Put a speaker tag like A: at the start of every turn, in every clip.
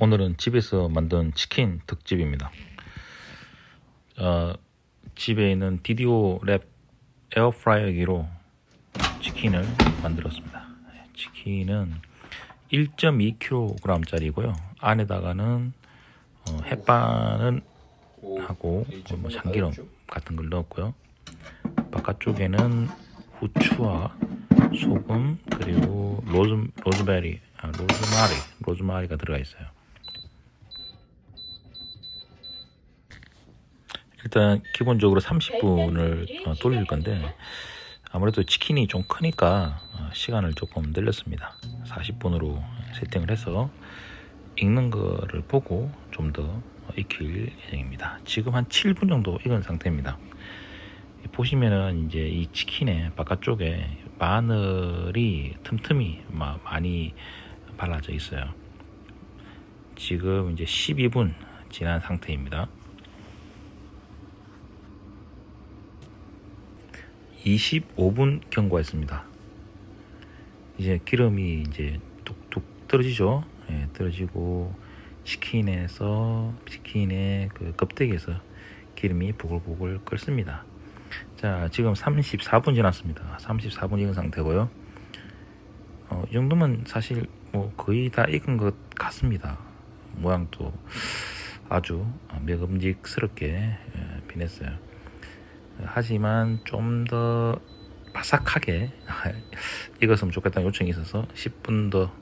A: 오늘은 집에서 만든 치킨 특집입니다. 어, 집에 있는 디디오 랩 에어프라이어기로 치킨을 만들었습니다. 네, 치킨은 1.2kg짜리고요. 안에다가는 어, 햇반은 하고 뭐 참기름 같은 걸 넣었고요. 바깥쪽에는 후추와 소금 그리고 로즈 로즈베리 아, 로즈마리 로즈마리가 들어가 있어요. 일단 기본적으로 30분을 어, 돌릴 건데 아무래도 치킨이 좀 크니까 어, 시간을 조금 늘렸습니다. 40분으로 세팅을 해서 익는 거를 보고 좀 더 익힐 예정입니다. 지금 한 7분 정도 익은 상태입니다. 보시면은 이제 이 치킨의 바깥쪽에 마늘이 틈틈이 마- 많이 발라져 있어요. 지금 이제 12분 지난 상태입니다. 25분 경과했습니다. 이제 기름이 이제 뚝뚝 떨어지죠. 예, 떨어지고 치킨에서 치킨의 그 껍데기에서 기름이 보글보글 끓습니다. 자, 지금 34분 지났습니다. 34분 익은 상태고요. 어, 이 정도면 사실 뭐 거의 다 익은 것 같습니다. 모양도 아주 먹음직스럽게 예, 변했어요. 하지만 좀 더 바삭하게 익었으면 좋겠다는 요청이 있어서 10분 더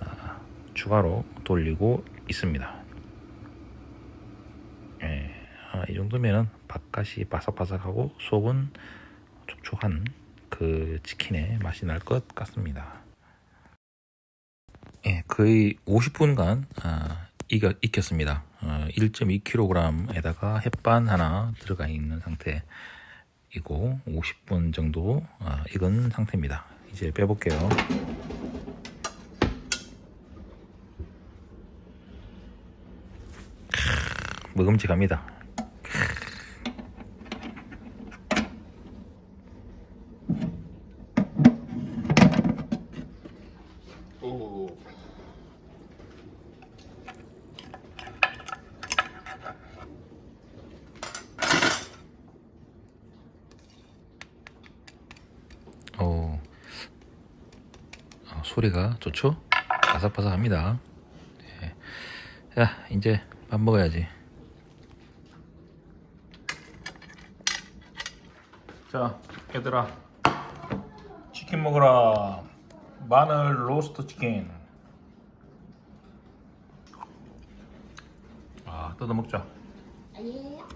A: 아, 추가로 돌리고 있습니다. 예, 아, 이 정도면은 바깥이 바삭바삭하고 속은 촉촉한 그 치킨의 맛이 날 것 같습니다. 예, 거의 50분간 아, 익혔습니다. 어, 1.2kg에다가 햇반 하나 들어가 있는 상태이고 50분 정도 아, 익은 상태입니다. 이제 빼볼게요. 먹음직합니다.
B: 오.
A: 오, 어, 소리가 좋죠? 바삭바삭합니다. 예. 자, 이제 밥 먹어야지. 자, 얘들아, 치킨 먹어라. 마늘 로스트 치킨. 아, 뜯어 먹자.
C: 아니에요.